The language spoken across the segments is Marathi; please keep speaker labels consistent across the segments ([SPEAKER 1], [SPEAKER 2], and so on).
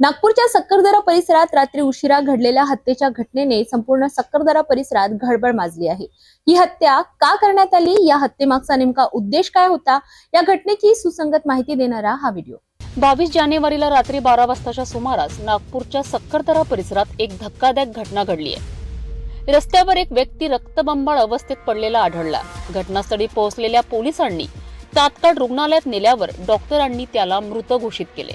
[SPEAKER 1] नागपूरच्या सक्करदरा परिसरात रात्री उशिरा घडलेल्या हत्येच्या घटनेने संपूर्ण सक्करदरा परिसरात घडबड माजली आहे. ही हत्या का करण्यात आली? या हत्येमागचा नेमका उद्देश काय होता? या घटनेची सुसंगत माहिती देणारा हा व्हिडिओ.
[SPEAKER 2] बावीस जानेवारीला रात्री बारा वाजताच्या सुमारास नागपूरच्या सक्करदरा परिसरात एक धक्कादायक घटना घडली आहे. रस्त्यावर एक व्यक्ती रक्तबंबाळ अवस्थेत पडलेला आढळला. घटनास्थळी पोहोचलेल्या पोलिसांनी तात्काळ रुग्णालयात नेल्यावर डॉक्टरांनी त्याला मृत घोषित केले.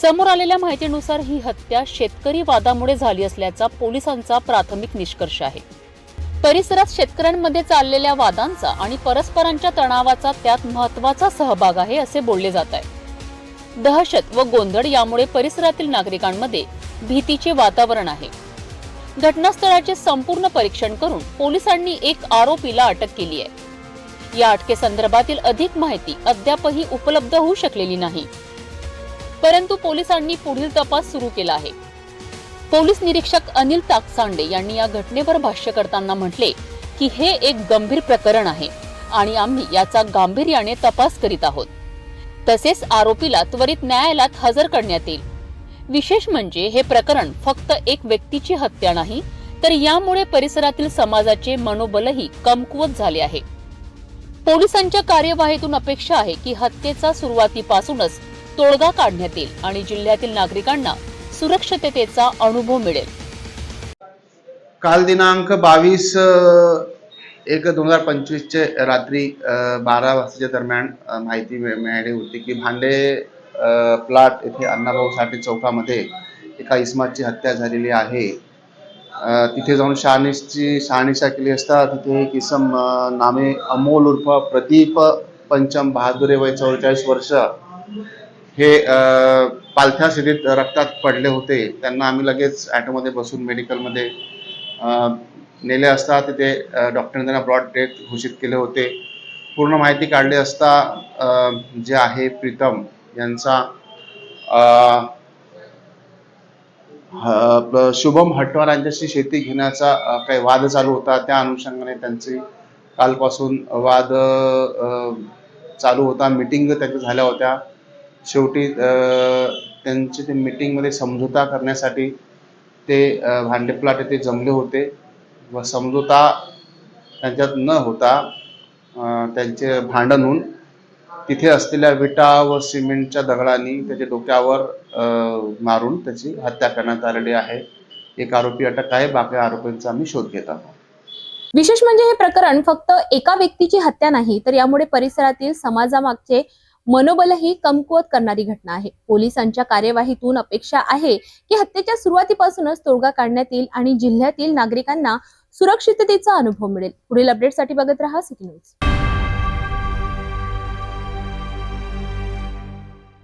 [SPEAKER 2] समोर आलेल्या माहितीनुसार ही हत्या शेतकरी वादामुळे झाली असल्याचा पोलिसांचा प्राथमिक निष्कर्ष आहे. परिसरात शेतकऱ्यांमध्ये चाललेल्या वादांचा आणि परस्परांच्या तणावाचा त्यात महत्त्वाचा सहभाग आहे असे बोलले जात आहे. दहशत व गोंधळ यामुळे परिसरातील नागरिकांमध्ये भीतीचे वातावरण आहे. घटनास्थळाचे संपूर्ण परीक्षण करून पोलिसांनी एक आरोपीला अटक केली आहे. या अटकेसंदर्भातील अधिक माहिती अद्यापही उपलब्ध होऊ शकलेली नाही. परंतु पोलिसांनी पुढील तपास सुरू केला आहे. पोलीस निरीक्षक अनिल ताकसांडे यांनी या घटनेवर भाष्य करताना म्हटले की हे एक गंभीर प्रकरण आहे आणि आम्ही याचा गांभीर्याने तपास करीत आहोत. तसेच आरोपीला त्वरित न्यायालयात हजर करण्यात येईल. विशेष म्हणजे हे प्रकरण फक्त एक व्यक्तीची हत्या नाही तर यामुळे परिसरातील समाजाचे मनोबलही कमकुवत झाले आहे. पोलिसांच्या कार्यवाहीतून अपेक्षा आहे की हत्येचा सुरुवातीपासूनच तोडगा काढण्यात येईल आणि जिल्ह्यातील नागरिकांना सुरक्षिततेचा अनुभव मिळेल.
[SPEAKER 3] काल दिनांक बावीस एक दोन हजार पंचवीसचे रात्री बारा वाजताच्या दरम्यान माहिती मिळाली होती की भांडे प्लाट येथे अण्णाभाऊ साठे चौकामध्ये एका इस्माची हत्या झालेली आहे. तिथे जाऊन शहानिशची शहानिशा केली असता तिथे एक इसम नामे अमोल उर्फ प्रदीप पंचम बहादुरे वय चौवेचाळीस वर्ष हे पालथ्या स्थितीत रक्तात पडले होते. त्यांना आम्ही लगेच ॲटोमध्ये बसून मेडिकलमध्ये नेले असता तिथे डॉक्टरने त्यांना ब्रॉड डेथ घोषित केले होते. पूर्ण माहिती काढली असता जे आहे प्रीतम यांचा ह- शुभम हटवार यांच्याशी शेती घेण्याचा काही वाद चालू होता. त्या अनुषंगाने त्यांचे कालपासून वाद चालू होता. मिटिंग त्यांच्या झाल्या होत्या. शेवटी त्यांची त्यांचे ते मिटिंगमध्ये समझोता करण्यासाठी ते भांडेप्लाट भांडे येथे जमले होते. व समझोता त्यांच्यात न होता त्यांचे भांडण होऊन तिथे असलेल्या विटा व सिमेंटच्या दगडांनी त्याच्या डोक्यावर मारून त्याची हत्या करण्यात आलेली आहे. एक आरोपी अटक आहे बाकी आरोपींचा आम्ही शोध घेत आहोत.
[SPEAKER 1] विशेष म्हणजे हे प्रकरण फक्त एका व्यक्तीची हत्या नाही तर यामुळे परिसरातील समाजामागचे मनोबलही कमकुवत करणारी घटना आहे. पोलिसांच्या कार्यवाहीतून अपेक्षा आहे की हत्येच्या सुरुवातीपासूनच तोडगा काढण्यात येईल आणि जिल्ह्यातील नागरिकांना सुरक्षिततेचा अनुभव मिळेल. पुढील अपडेटसाठी बघत रहा सिटी न्यूज.